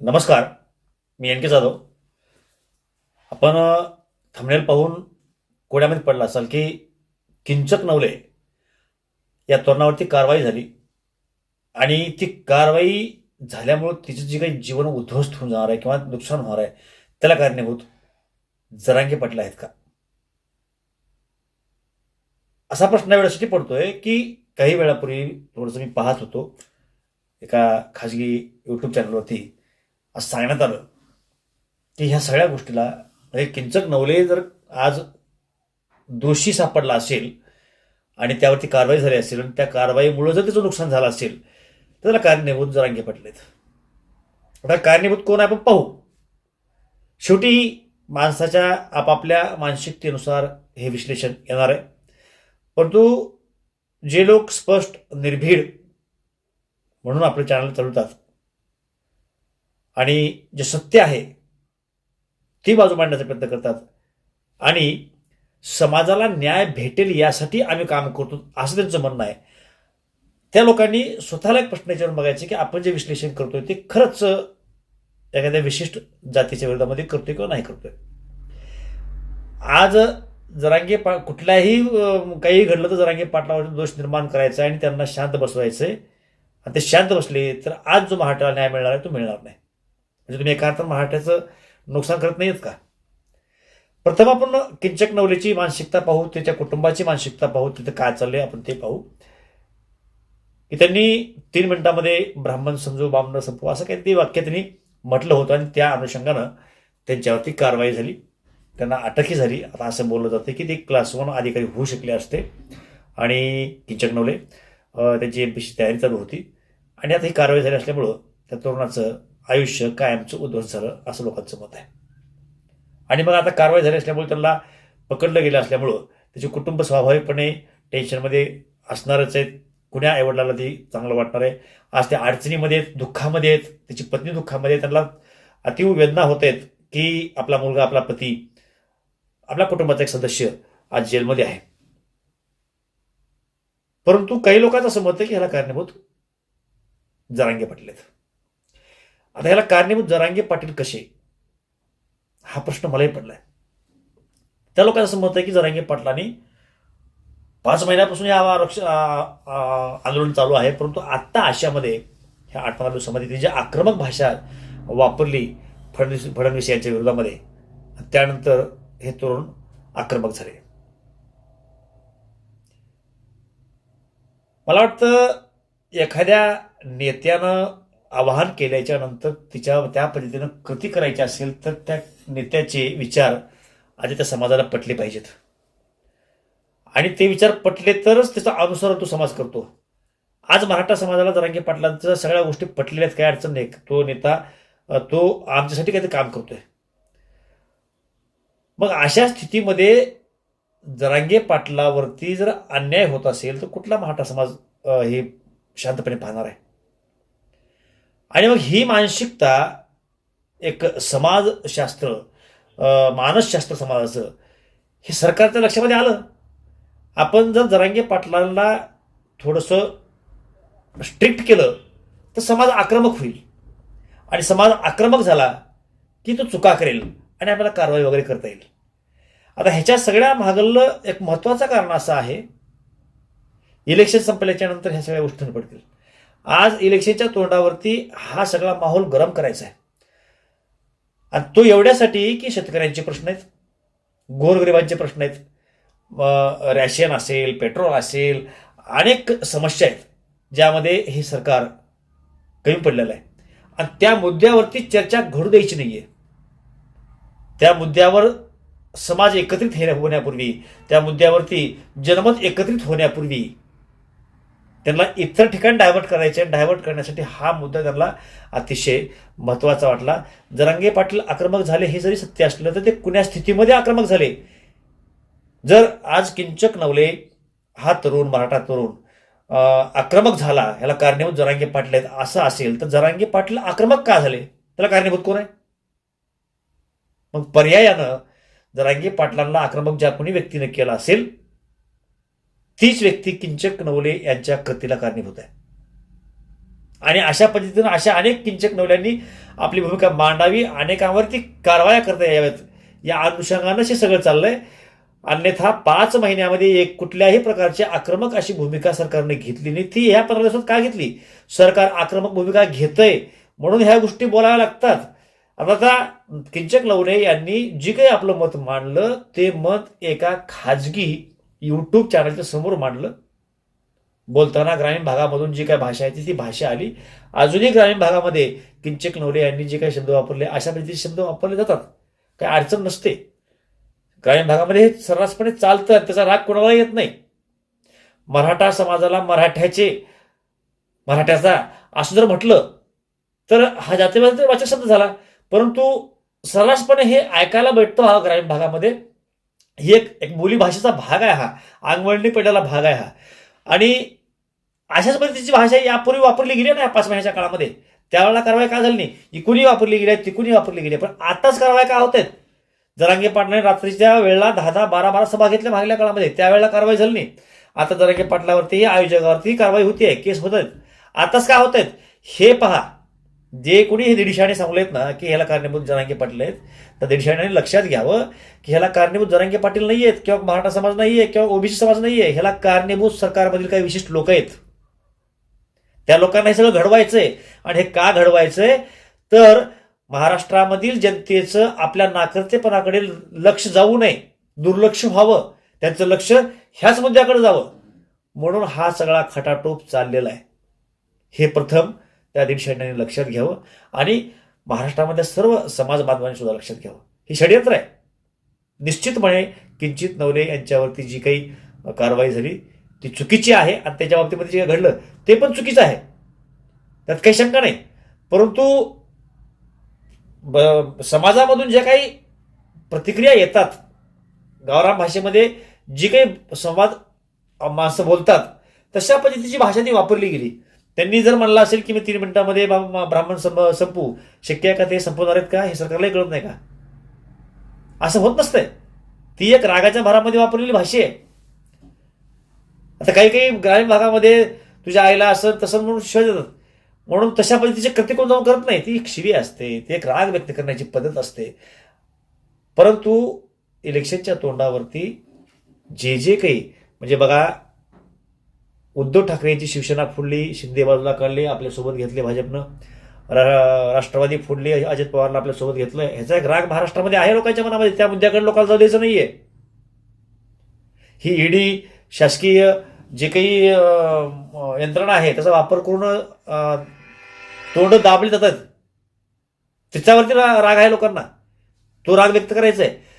नमस्कार मी एन के जाधव. आपण थंबनेल पाहून कोड्यामध्ये पडला असाल की किंचक नवले या तरुणावरती कारवाई झाली आणि ती कारवाई झाल्यामुळं तिचं जे काही जीवन उद्ध्वस्त होऊन जाणार आहे किंवा नुकसान होणार आहे त्याला कारणीभूत जरांगे पाटील आहेत का? असा प्रश्न वेळासाठी पडतोय की काही वेळापूर्वी थोडंसं मी पाहत होतो एका खाजगी यूट्यूब चॅनलवरती असं सांगण्यात आलं. की ह्या सगळ्या गोष्टीला म्हणजे किंचक नवले जर आज दोषी सापडला असेल आणि त्यावरती कारवाई झाली असेल आणि त्या कारवाईमुळे जर त्याचं नुकसान झालं असेल तर त्याला कारणीभूत जरांगे पटलेत. आता कारणीभूत कोण आहे आपण पाहू. शेवटी माणसाच्या आपापल्या मानसिकतेनुसार हे विश्लेषण येणार आहे. परंतु जे लोक स्पष्ट निर्भीड म्हणून आपले चॅनल चालवतात आणि जे सत्य आहे ती बाजू मांडण्याचा प्रयत्न करतात. आणि समाजाला न्याय भेटेल यासाठी आम्ही काम करतो असं त्यांचं म्हणणं आहे. त्या लोकांनी स्वतःला एक प्रश्न विचारून बघायचे की आपण जे विश्लेषण करतोय ते खरंच एखाद्या विशिष्ट जातीच्या विरोधामध्ये करतोय किंवा नाही करतोय? आज जरांगे पा कुठल्याही काही घडलं तर जरांगे पाटलावर दोष निर्माण करायचा आणि त्यांना शांत बसवायचंय. आणि ते शांत बसले तर आज जो महाराष्ट्राला न्याय मिळणार आहे तो मिळणार नाही. म्हणजे तुम्ही एका अर्थानं महाराष्ट्राचं नुकसान करत नाहीत का? प्रथम आपण किंचक नवलेची मानसिकता पाहू त्याच्या कुटुंबाची मानसिकता पाहू तिथं काय चाललंय आपण ते पाहू. की त्यांनी तीन मिनिटांमध्ये ब्राह्मण समजू बामण संपू असं काहीतरी वाक्य त्यांनी म्हटलं होतं आणि त्या अनुषंगानं त्यांच्यावरती कारवाई झाली. त्यांना अटकही झाली. आता असं बोललं जातं की ते क्लास वन अधिकारी होऊ शकले असते. आणि किंचक नवले त्याची त्यांची एम तयारी चालू होती. आणि आता ही कारवाई झाली असल्यामुळं त्या तरुणाचं आयुष्य कायमचं उद्ध्वस्त झालं असं लोकांचं मत आहे. आणि मग आता कारवाई झाली असल्यामुळे त्यांना पकडलं गेलं असल्यामुळं त्याचे कुटुंब स्वाभाविकपणे टेन्शनमध्ये असणारच आहेत. कुण्या आईवडिलाला ती चांगलं वाटणार आहे? आज त्या अडचणीमध्ये आहेत दुःखामध्ये आहेत त्याची पत्नी दुःखामध्ये त्यांना अतिव वेदना होत आहेत की आपला मुलगा आपला पती आपल्या कुटुंबाचा एक सदस्य आज जेलमध्ये आहे. परंतु काही लोकांचं असं मत आहे की ह्याला कारणीभूत जरांगे पटलेत आहेत. आता याला कारणीभूत जरांगे पाटील कसे? हा प्रश्न मलाही पडलाय. त्या लोकांचं असं मत आहे की जरांगे पाटलांनी पाच महिन्यापासून या आरक्ष आंदोलन चालू आहे परंतु आत्ता आशियामध्ये ह्या आठ पंधरा दिवसामध्ये ती जी आक्रमक भाषा वापरली फडणवीस फडणवीस यांच्या विरोधामध्ये त्यानंतर हे तरुण आक्रमक झाले. मला वाटतं एखाद्या नेत्यानं आवाहन केल्याच्यानंतर तिच्या त्या पद्धतीनं कृती करायची असेल तर त्या नेत्याचे विचार आधी त्या समाजाला पटले पाहिजेत. आणि ते विचार पटले तरच त्याचा अनुसरण तो समाज करतो. आज मराठा समाजाला जरांगे पाटलांचं सगळ्या गोष्टी पटलेल्या आहेत काही अडचण नाही. तो नेता तो आमच्यासाठी काहीतरी काम करतोय. मग अशा स्थितीमध्ये जरांगे पाटलावरती जर अन्याय होत असेल तर कुठला मराठा समाज हे शांतपणे पाहणार आहे? आणि मग ही मानसिकता एक समाजशास्त्र मानसशास्त्र समाजाचं हे सरकारच्या लक्षामध्ये आलं. आपण जर जरांगे पाटलांना थोडंसं स्ट्रिक्ट केलं तर समाज आक्रमक होईल. आणि समाज आक्रमक झाला की तो चुका करेल आणि आपल्याला कारवाई वगैरे करता येईल. आता ह्याच्या सगळ्या मागलं एक महत्त्वाचं कारण असं आहे इलेक्शन संपल्याच्या नंतर ह्या सगळ्या गोष्टी पडतील. आज इलेक्शनच्या तोंडावरती हा सगळा माहोल गरम करायचा आहे. आणि तो एवढ्यासाठी की शेतकऱ्यांचे प्रश्न आहेत गोरगरिबांचे प्रश्न आहेत रॅशन असेल पेट्रोल असेल अनेक समस्या आहेत ज्यामध्ये हे सरकार कमी पडलेलं आहे. आणि त्या मुद्द्यावरती चर्चा घडू द्यायची नाही आहे त्या मुद्द्यावर समाज एकत्रित हे- होण्यापूर्वी त्या मुद्द्यावरती जनमत एकत्रित होण्यापूर्वी त्यांना इतर ठिकाणी डायव्हर्ट करायचे. डायव्हर्ट करण्यासाठी हा मुद्दा त्यांना अतिशय महत्त्वाचा वाटला. जरांगे पाटील आक्रमक झाले हे जरी सत्य असलं तर ते कुण्या स्थितीमध्ये आक्रमक झाले? जर आज किंचक नवले हा तरुण मराठा तरुण आक्रमक झाला ह्याला कारणीभूत जरांगे पाटील आहेत असं असेल तर जरांगे पाटील आक्रमक का झाले? त्याला कारणीभूत कोण आहे? मग पर्यायानं जरांगे पाटलांना आक्रमक ज्या कोणी व्यक्तीने केला असेल तीच व्यक्ती किंचक नवले यांच्या कृतीला कारणीभूत आहे. आणि अशा पद्धतीनं अशा अनेक किंचक नवल्यांनी आपली भूमिका मांडावी अनेकांवरती कारवाया करता याव्यात. या अनुषंगानं हे सगळं चाललंय. अन्यथा पाच महिन्यामध्ये एक कुठल्याही प्रकारची आक्रमक अशी भूमिका सरकारने घेतली नाही. ती ह्या पंधरा दिवसात का घेतली? सरकार आक्रमक भूमिका घेतंय म्हणून ह्या गोष्टी बोलाव्या लागतात. आता किंचक लवणे यांनी जी काही आपलं मत मांडलं ते मत एका खाजगी यूट्यूब चॅनलच्या समोर मांडलं. बोलताना ग्रामीण भागामधून जी काय भाषा आहे ती ती भाषा आली. अजूनही ग्रामीण भागामध्ये किंचक नवरे यांनी जे काही शब्द वापरले अशा पद्धतीचे शब्द वापरले जातात. काही अडचण नसते. ग्रामीण भागामध्ये हे सर्रासपणे चालतं त्याचा राग कोणाला येत नाही. मराठा समाजाला मराठ्याचे मराठ्याचा असं जर म्हटलं तर हा जातीवाद वाचक शब्द झाला. परंतु सर्रासपणे हे ऐकायला भेटतो हा ग्रामीण भागामध्ये. ही एक एक बोलीभाषेचा भाग आहे हा. अंगवळणी पडलेला भाग आहे हा. आणि अशाच पद्धतीची भाषा यापूर्वी वापरली गेली ना या पाच महिन्याच्या काळामध्ये. त्यावेळेला कारवाई का झाली नाही? इकुणी वापरली गेली आहे तिकुणी वापरली गेली आहे. पण आताच कारवाई का होत आहेत? जरांगे पाटलाने रात्रीच्या वेळेला दहा दहा बारा बारा सभा घेतल्या मागल्या काळामध्ये. त्यावेळेला कारवाई झाली नाही. आता जरांगे पाटलावरती आयोजकावरती कारवाई होती आहे केस होत आहेत. आताच काय होत आहेत? हे पहा. जे कोणी हे दीडशाने सांगलेत ना की ह्याला कारणीभूत जरांगे पाटील आहेत तर दीडशाने लक्षात घ्यावं की ह्याला कारणीभूत जरांगे पाटील नाही आहेत किंवा मराठा समाज नाही आहे किंवा ओबीसी समाज नाही आहे ह्याला कारणीभूत सरकारमधील काही विशिष्ट लोक आहेत. त्या लोकांना हे सगळं घडवायचंय आणि हे का घडवायचंय? तर महाराष्ट्रामधील जनतेचं आपल्या नाकर्तेपणाकडे लक्ष जाऊ नये दुर्लक्ष व्हावं त्यांचं लक्ष ह्याच मुद्द्याकडे जावं. म्हणून हा सगळा खटाटोप चाललेला आहे. हे प्रथम. त्या अधिवेशनाने लक्षात घ्यावं आणि महाराष्ट्रामधल्या सर्व समाज बांधवांनी सुद्धा लक्षात घ्यावं. हे षडयंत्र आहे. निश्चितपणे किंचित नवले यांच्यावरती जी काही कारवाई झाली ती चुकीची आहे आणि त्याच्या बाबतीमध्ये जे काही घडलं ते पण चुकीचं आहे. त्यात काही शंका नाही. परंतु ब- समाजामधून ज्या काही प्रतिक्रिया येतात गावराम भाषेमध्ये जी काही संवाद माणसं बोलतात तशा पद्धतीची भाषा ती वापरली गेली. त्यांनी जर म्हणलं असेल की मी तीन मिनिटांमध्ये बा- ब्राह्मण सं- संपू शक्य आहे का ते संपवणार आहेत का? हे सरकारलाही कळत नाही का? असं होत नसतंय. ती एक रागाच्या भरामध्ये वापरलेली भाषा आहे. आता काही काही ग्रामीण भागामध्ये तुझ्या आईला असं तसं म्हणून शिवाय देतात. म्हणून तशा पद्धतीचे कृतिकोण कोण जाऊन करत नाही? ती एक शिवी असते. ती एक राग व्यक्त करण्याची पद्धत असते. परंतु इलेक्शनच्या तोंडावरती जे जे काही म्हणजे बघा उद्धव ठाकरेंची शिवसेना फोडली शिंदे बाजूला काढली आपल्यासोबत घेतले भाजपनं. रा- राष्ट्रवादी फोडली अजित पवारला आपल्यासोबत घेतलं. ह्याचा एक राग महाराष्ट्रामध्ये आहे लोकांच्या मनामध्ये. त्या मुद्द्याकडे लोकांना जाऊ द्यायचं नाहीये. ही ईडी शासकीय जे काही यंत्रणा आहे त्याचा वापर करून तोंड दाबली जातात. त्याच्यावरती रा- राग आहे लोकांना. तो राग व्यक्त करायचा आहे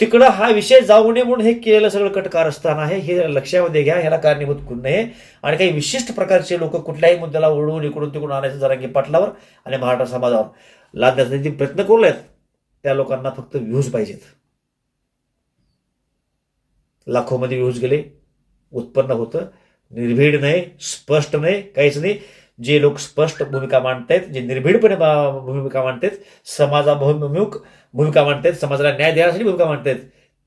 तिकडं हा विषय जाऊ नये म्हणून हे केलेलं सगळं कटकार असताना आहे हे लक्षामध्ये घ्या ह्याला कारणीभूत करू नये आणि काही विशिष्ट प्रकारचे लोक कुठल्याही मुद्द्याला ओढवून इकडून तिकडून आणायचं जरांगी पाटलावर आणि मराठा समाजावर. लादण्याचा जे प्रयत्न करू आहेत त्या लोकांना फक्त व्ह्यूज पाहिजेत. लाखोमध्ये व्ह्यूज गेले. उत्पन्न होतं. निर्भीड नाही स्पष्ट नाही काहीच नाही. जे लोक स्पष्ट भूमिका मांडतायत जे निर्भीडपणे भूमिका मांडतायत समाजाभिमुख भूमिका मांडतायत समाजाला न्याय देण्यासाठी भूमिका मांडतायत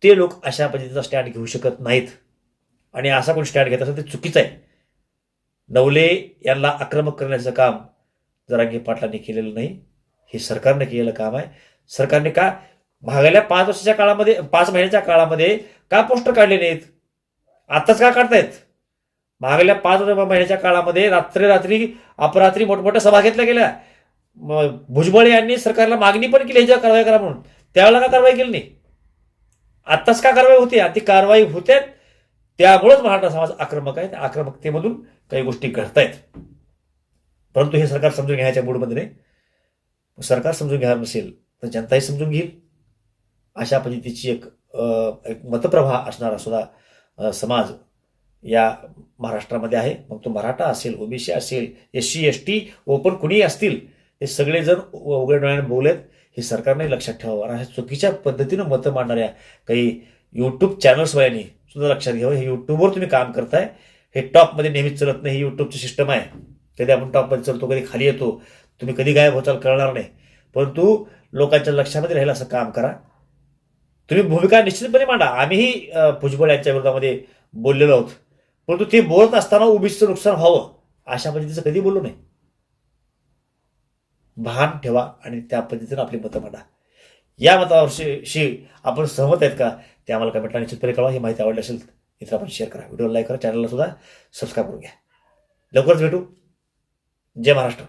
ते लोक अशा पद्धतीचा स्टँड घेऊ शकत नाहीत. आणि असा कोण स्टँड घेत असेल ते चुकीचं आहे. नवले यांना आक्रमक करण्याचं काम जरांगे पाटलांनी केलेलं नाही हे सरकारने केलेलं काम आहे. सरकारने का मागल्या पाच वर्षाच्या काळामध्ये पाच महिन्याच्या काळामध्ये का पोस्टर काढले नाहीत? आत्ताच का काढतायत? मागल्या पाच महिन्याच्या काळामध्ये रात्री रात्री अपरात्री मोठमोठ्या सभा घेतल्या गेल्या. भुजबळ यांनी सरकारला मागणी पण केली ह्याच्यावर कारवाई करा म्हणून. त्यावेळेला का कारवाई केली नाही? आत्ताच का कारवाई होती? ती कारवाई होते त्यामुळेच मराठा समाज आक्रमक आहे. आक्रमकतेमधून काही गोष्टी घडतायत. परंतु हे सरकार समजून घ्यायच्या मूडमध्ये नाही. सरकार समजून घेणार नसेल तर जनताही समजून घेईल. अशा पद्धतीची एक एक मतप्रवाह असणारा सुद्धा समाज या महाराष्ट्रामध्ये आहे. मग तो मराठा असेल ओबीसी असेल S C S T open कुणीही असतील हे सगळेजण उघड डोळ्याने बोलत. हे सरकारने लक्षात ठेवावं. आणि चुकीच्या पद्धतीनं मतं मांडणाऱ्या काही यूट्यूब चॅनल्सवाल्यांनी सुद्धा लक्षात घ्यावं. हे यूट्यूबवर तुम्ही काम करताय. हे टॉपमध्ये नेहमीच चलत नाही. ही यूट्यूबची सिस्टम आहे. कधी आपण टॉपमध्ये चलतो कधी खाली येतो. तुम्ही कधी गायब होताल कळणार नाही. परंतु लोकांच्या लक्षामध्ये राहील असं काम करा. तुम्ही भूमिका निश्चितपणे मांडा. आम्हीही भुजबळ यांच्या विरोधामध्ये बोललेलो आहोत. परंतु ते बोलत असताना ओबीसीचं नुकसान व्हावं अशा पद्धतीचं कधी बोलू नये भान ठेवा आणि त्या पद्धतीनं आपली मतं मांडा. या मतावरशी आपण सहमत आहेत का ते आम्हाला कमेंटला निश्चितपणे कळवा ही माहिती आवडली असेल इतर आपण शेअर करा. व्हिडिओ लाईक करा चॅनलला सुद्धा सबस्क्राईब करून घ्या. लवकरच भेटू. जय महाराष्ट्र.